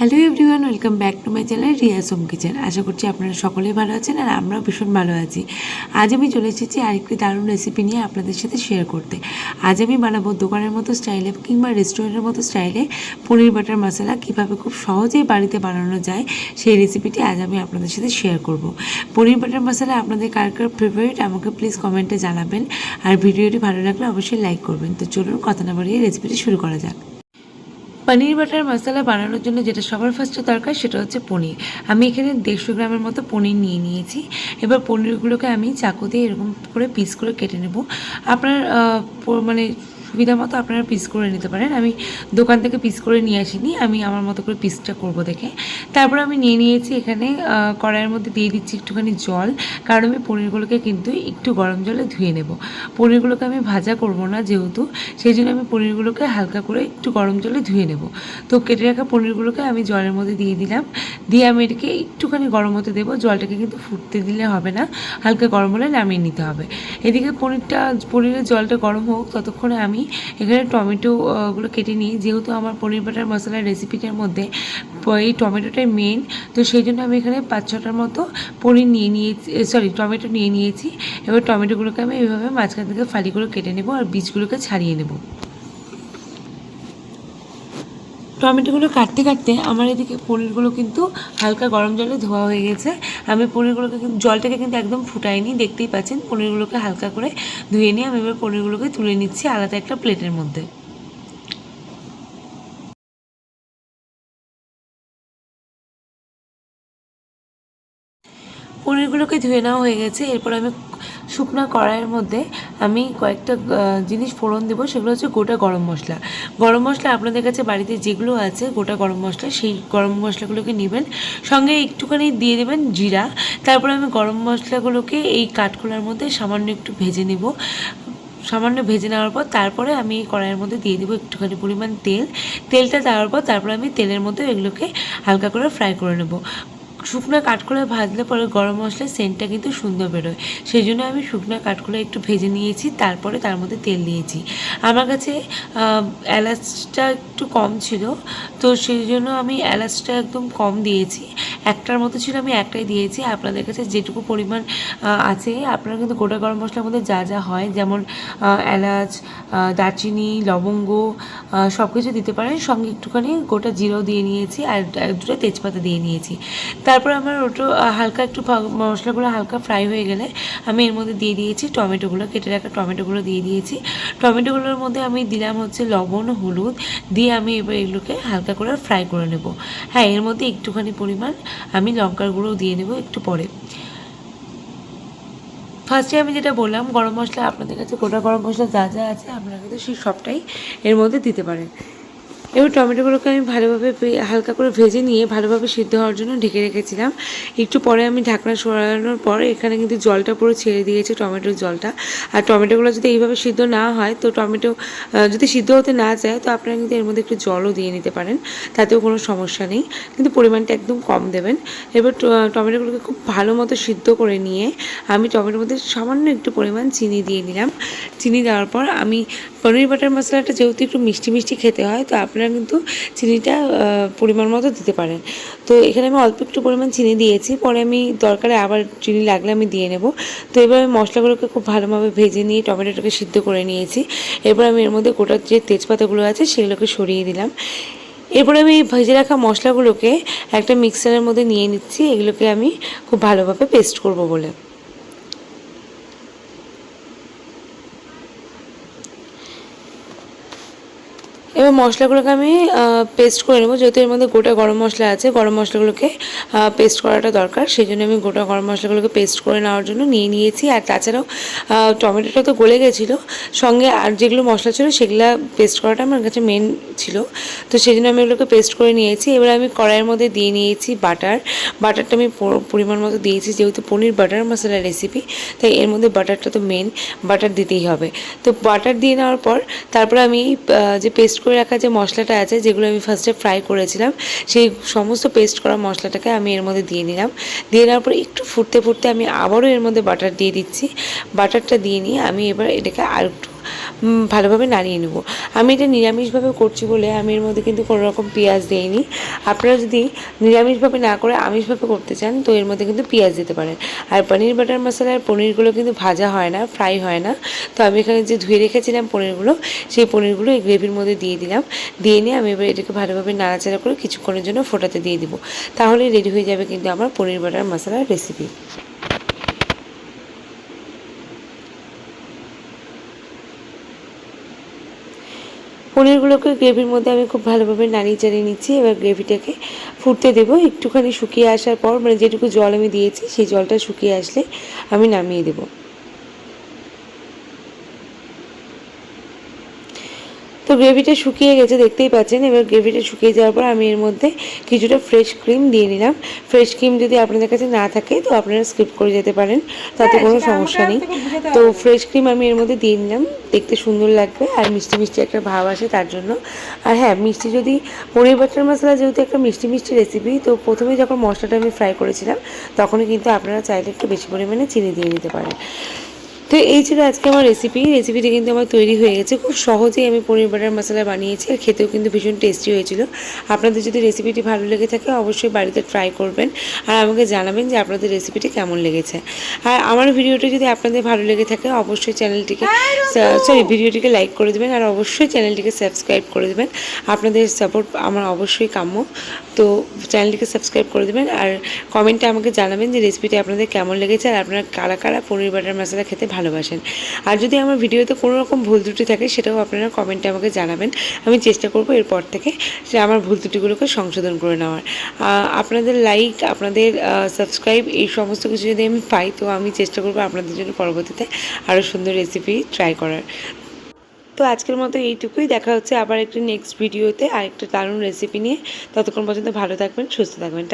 Hello everyone welcome back to my channel Riya Som kitchen আশা করছি আপনারা সকলেই ভালো আছেন আর আমরাও ভীষণ ভালো আছি। আজ আমি চলে এসেছি আরেকটি দারুণ রেসিপি নিয়ে আপনাদের সাথে শেয়ার করতে। আজ আমি বানাবো দোকানের মতো স্টাইলে কিংবা রেস্টুরেন্টের মতো স্টাইলে পনির বাটার মশলা কীভাবে খুব সহজেই বাড়িতে বানানো যায়, সেই রেসিপিটি আজ আমি আপনাদের সাথে শেয়ার করব। পনির বাটার মশলা আপনাদের কার কার ফেভারিট আমাকে প্লিজ কমেন্টে জানাবেন। আর ভিডিওটি ভালো লাগলে অবশ্যই লাইক করবেন। তো চলুন কথা না বাড়িয়ে রেসিপিটি শুরু করা যাক। পনির বাটার মশলা বানানোর জন্য যেটা সবার ফার্স্টে দরকার সেটা হচ্ছে পনির। আমি এখানে দেড়শো গ্রামের মতো পনির নিয়ে নিয়েছি। এবার পনিরগুলোকে আমি চাকু দিয়ে এরকম করে পিস করে কেটে নেব। আপনার মানে সুবিধা মতো আপনারা পিস করে নিতে পারেন। আমি দোকান থেকে পিস করে নিয়ে আসিনি, আমি আমার মতো করে পিসটা করব দেখে। তারপর আমি নিয়ে নিয়েছি এখানে কড়াইয়ের মধ্যে দিয়ে দিচ্ছি একটুখানি জল, কারণ আমি পনিরগুলোকে কিন্তু একটু গরম জলে ধুয়ে নেব। পনিরগুলোকে আমি ভাজা করব না যেহেতু, সেই জন্য আমি পনিরগুলোকে হালকা করে একটু গরম জলে ধুয়ে নেব। তো কেটে রাখা পনিরগুলোকে আমি জলের মধ্যে দিয়ে দিলাম। দিয়ে আমি এটাকে একটুখানি গরম হতে দেবো, জলটাকে কিন্তু ফুটতে দিলে হবে না। হালকা গরম হলে নামিয়ে নিতে হবে। এদিকে পনিরটা, পনিরের জলটা গরম হোক, ততক্ষণে আমি এখানে টমেটোগুলো গুলো কেটে নিই। যেহেতু আমার পনির বাটার মশলার রেসিপিটার মধ্যে এই টমেটোটাই মেন তো সেই জন্য আমি এখানে পাঁচ, ছটার মতো পনির নিয়ে নিয়েছি সরি টমেটো নিয়ে নিয়েছি। এবার টমেটোগুলোকে আমি এইভাবে মাঝখান থেকে ফালিগুলো কেটে নেব আর বীজগুলোকে ছাড়িয়ে নেব। টমেটোগুলো কাটতে কাটতে আমার এদিকে পনিরগুলো কিন্তু হালকা গরম জলে ধোয়া হয়ে গেছে। আমি পনিরগুলোকে জলটাকে কিন্তু একদম ফুটাইনি, দেখতেই পাচ্ছেন। পনিরগুলোকে হালকা করে ধুয়ে নিয়ে আমি এবার পনিরগুলোকে তুলে নিচ্ছি আলাদা একটা প্লেটের মধ্যে। পনিরগুলোকে ধুয়ে নেওয়া হয়ে গেছে। এরপর আমি শুকনো কড়াইয়ের মধ্যে আমি কয়েকটা জিনিস ফোড়ন দেবো, সেগুলো হচ্ছে গোটা গরম মশলা। গরম মশলা আপনাদের কাছে বাড়িতে যেগুলো আছে, গোটা গরম মশলা, সেই গরম মশলাগুলোকে নেবেন। সঙ্গে একটুখানি দিয়ে দেবেন জিরা। তারপর আমি গরম মশলাগুলোকে এই কাঠখোলার মধ্যে সামান্য একটু ভেজে নেব। সামান্য ভেজে নেওয়ার পর তারপরে আমি কড়াইয়ের মধ্যে দিয়ে দেবো একটুখানি পরিমাণ তেল। তেলটা দেওয়ার পর তারপরে আমি তেলের মধ্যে এগুলোকে হালকা করে ফ্রাই করে নেব। শুকনো কাঠকোলা ভাজলে পরে গরম মশলার সেন্টটা কিন্তু সুন্দর বেরোয়। সেই জন্য আমি শুকনো কাঠখোলা একটু ভেজে নিয়েছি, তারপরে তার মধ্যে তেল দিয়েছি। আমার কাছে এলাচটা একটু কম ছিল, তো সেই জন্য আমি এলাচটা একদম কম দিয়েছি। একটার মতো ছিল, আমি একটাই দিয়েছি। আপনাদের কাছে যেটুকু পরিমাণ আছে, আপনারা কিন্তু গোটা গরম মশলার মধ্যে যা যা হয়, যেমন এলাচ দারচিনি, লবঙ্গ সব কিছু দিতে পারেন। সঙ্গে একটুখানি গোটা জিরাও দিয়ে নিয়েছি আর দুটো তেজপাতা দিয়ে নিয়েছি। তারপর আমার ওটা হালকা একটু মশলাগুলো হালকা ফ্রাই হয়ে গেলে আমি এর মধ্যে দিয়ে দিয়েছি টমেটোগুলো, কেটে রাখা টমেটোগুলো দিয়ে দিয়েছি। টমেটোগুলোর মধ্যে আমি দিলাম হচ্ছে লবণ, হলুদ, দিয়ে আমি এবার এগুলোকে হালকা করে ফ্রাই করে নেব। হ্যাঁ এর মধ্যে একটুখানি পরিমাণ আমি লঙ্কার গুঁড়ো দিয়ে নেব একটু পরে। ফার্স্টে আমি যেটা বললাম, গরম মশলা, আপনাদের কাছে গোটা গরম মশলা যা যা আছে, আপনারা কিন্তু সেই সবটাই এর মধ্যে দিতে পারেন। এবার টমেটোগুলোকে আমি ভালোভাবে হালকা করে ভেজে নিয়ে ভালোভাবে সিদ্ধ হওয়ার জন্য ঢেকে রেখেছিলাম। একটু পরে আমি ঢাকনা সরানোর পর এখানে কিন্তু জলটা পুরো ছেড়ে দিয়েছে, টমেটোর জলটা। আর টমেটোগুলো যদি এইভাবে সিদ্ধ না হয়, তো টমেটো যদি সিদ্ধ হতে না চায় তো আপনারা কিন্তু এর মধ্যে একটু জলও দিয়ে নিতে পারেন। তাতেও কোনো সমস্যা নেই। কিন্তু পরিমাণটা একদম কম দেবেন। এবার টমেটোগুলোকে খুব ভালো মতো সিদ্ধ করে নিয়ে আমি টমেটোর মধ্যে সামান্য একটু পরিমাণ চিনি দিয়ে নিলাম। চিনি দেওয়ার পর আমি পনির বাটার মশলাটা যেহেতু একটু মিষ্টি মিষ্টি খেতে হয়, তো আপনারা কিন্তু চিনিটা পরিমাণ মতো দিতে পারেন। তো এখানে আমি অল্প একটু পরিমাণ চিনি দিয়েছি, পরে আমি দরকারে আবার চিনি লাগলে আমি দিয়ে নেব। তো এবার আমি মশলাগুলোকে খুব ভালোভাবে ভেজে নিয়ে টমেটোটাকে সিদ্ধ করে নিয়েছি। এরপর আমি এর মধ্যে গোটা যে তেজপাতাগুলো আছে সেগুলোকে সরিয়ে দিলাম। এরপরে আমি ভেজে রাখা মশলাগুলোকে একটা মিক্সারের মধ্যে নিয়ে নিচ্ছি। এগুলোকে আমি খুব ভালোভাবে পেস্ট করব বলে। এবার মশলাগুলোকে আমি পেস্ট করে নেব। যেহেতু এর মধ্যে গোটা গরম মশলা আছে, গরম মশলাগুলোকে পেস্ট করাটা দরকার। সেই জন্য আমি গোটা গরম মশলাগুলোকে পেস্ট করে নেওয়ার জন্য নিয়ে নিয়েছি। আর তাছাড়াও টমেটোটা তো গলে গেছিল। সঙ্গে আর যেগুলো মশলা ছিল, সেগুলো পেস্ট করাটা আমার কাছে মেন ছিল। তো সেই জন্য আমি এগুলোকে পেস্ট করে নিয়েছি। এবার আমি কড়াইয়ের মধ্যে দিয়ে নিয়েছি বাটার বাটারটা আমি পরিমাণ মতো দিয়েছি, যেহেতু পনির বাটার মশলা রেসিপি তাই এর মধ্যে বাটারটা তো মেন বাটার দিতেই হবে। তো বাটার দিয়ে নেওয়ার পর, তারপরে আমি যে পেস্ট করে রাখা যে মশলাটা আছে, যেগুলো আমি ফার্স্টে ফ্রাই করেছিলাম, সেই সমস্ত পেস্ট করা মশলাটাকে আমি এর মধ্যে দিয়ে নিলাম। দিয়ে নেওয়ার পরে একটু ফুটতে ফুটতে আমি আবারও এর মধ্যে বাটার দিয়ে দিচ্ছি। বাটারটা দিয়ে নিয়ে আমি এবার এটাকে আর একটু ভালোভাবে নাড়িয়ে নেব। আমি এটা নিরামিষভাবে করছি বলে আমি এর মধ্যে কিন্তু কোনো রকম পেঁয়াজ দিইনি। আপনারা যদি নিরামিষভাবে না করে আমিষভাবে করতে চান, তো এর মধ্যে কিন্তু পেঁয়াজ দিতে পারেন। আর পনির বাটার মশলার পনিরগুলো কিন্তু ভাজা হয় না, ফ্রাই হয় না। তো আমি এখানে যে ধুয়ে রেখেছিলাম পনিরগুলো, সেই পনিরগুলো এই গ্রেভির মধ্যে দিয়ে দিলাম। দিয়ে নিয়ে আমি এবার এটাকে ভালোভাবে নাড়াচাড়া করে কিছুক্ষণের জন্য ফোটাতে দিয়ে দিব। তাহলে রেডি হয়ে যাবে কিন্তু আমার পনির বাটার মশলার রেসিপি। পনিরগুলোকে গ্রেভির মধ্যে আমি খুব ভালোভাবে নাড়িয়ে চাড়িয়ে নিচ্ছি, এবার গ্রেভিটাকে ফুটতে দেবো। একটুখানি শুকিয়ে আসার পর মানে যেটুকু জল আমি দিয়েছি, সেই জলটা শুকিয়ে আসলে আমি নামিয়ে দেবো। গ্রেভিটা শুকিয়ে গেছে দেখতেই পাচ্ছেন। এবার গ্রেভিটা শুকিয়ে যাওয়ার পর আমি এর মধ্যে কিছুটা ফ্রেশ ক্রিম দিয়ে নিলাম। ফ্রেশ ক্রিম যদি আপনাদের কাছে না থাকে তো আপনারা স্কিপ করে যেতে পারেন। তাতে কোনো সমস্যা নেই। তো ফ্রেশ ক্রিম আমি এর মধ্যে দিয়ে নিলাম। দেখতে সুন্দর লাগবে আর মিষ্টি মিষ্টি একটা ভাব আসে তার জন্য। আর হ্যাঁ মিষ্টি যদি পনির বাটার মশলা যেহেতু একটা মিষ্টি মিষ্টি রেসিপি তো প্রথমে যখন মশলাটা আমি ফ্রাই করেছিলাম তখনই কিন্তু আপনারা চাইলে একটু বেশি পরিমাণে চিনি দিয়ে নিতে পারেন। তো এই ছিল আজকে আমার রেসিপি রেসিপিটি কিন্তু আমার তৈরি হয়ে গেছে। খুব সহজেই আমি পনির বাটার মশলা বানিয়েছি আর খেতেও কিন্তু ভীষণ টেস্টি হয়েছিল। আপনাদের যদি রেসিপিটি ভালো লেগে থাকে অবশ্যই বাড়িতে ট্রাই করবেন আর আমাকে জানাবেন যে আপনাদের রেসিপিটি কেমন লেগেছে। আর আমার ভিডিওটি যদি আপনাদের ভালো লেগে থাকে অবশ্যই চ্যানেলটিকে সরি ভিডিওটিকে লাইক করে দেবেন আর অবশ্যই চ্যানেলটিকে সাবস্ক্রাইব করে দেবেন। আপনাদের সাপোর্ট আমার অবশ্যই কাম্য। তো চ্যানেলটিকে সাবস্ক্রাইব করে দেবেন আর কমেন্টে আমাকে জানাবেন যে রেসিপিটি আপনাদের কেমন লেগেছে আর আপনারা কারা কারা পনির বাটার মশলা খেতে ভালোবাসেন। আর যদি আমার ভিডিওতে কোনো রকম ভুল ত্রুটি থাকে, সেটাও আপনারা কমেন্টে আমাকে জানাবেন। আমি চেষ্টা করব এরপর থেকে যে আমার ভুল ত্রুটিগুলোকে সংশোধন করে নেওয়ার। আপনাদের লাইক আপনাদের সাবস্ক্রাইব এই সমস্ত কিছু যদি আমি পাই, তো আমি চেষ্টা করব আপনাদের জন্য পরবর্তীতে আরও সুন্দর রেসিপি ট্রাই করার। তো আজকের মতো এইটুকুই। দেখা হচ্ছে আবার একটি নেক্সট ভিডিওতে আরেকটা দারুণ রেসিপি নিয়ে। ততক্ষণ পর্যন্ত ভালো থাকবেন, সুস্থ থাকবেন।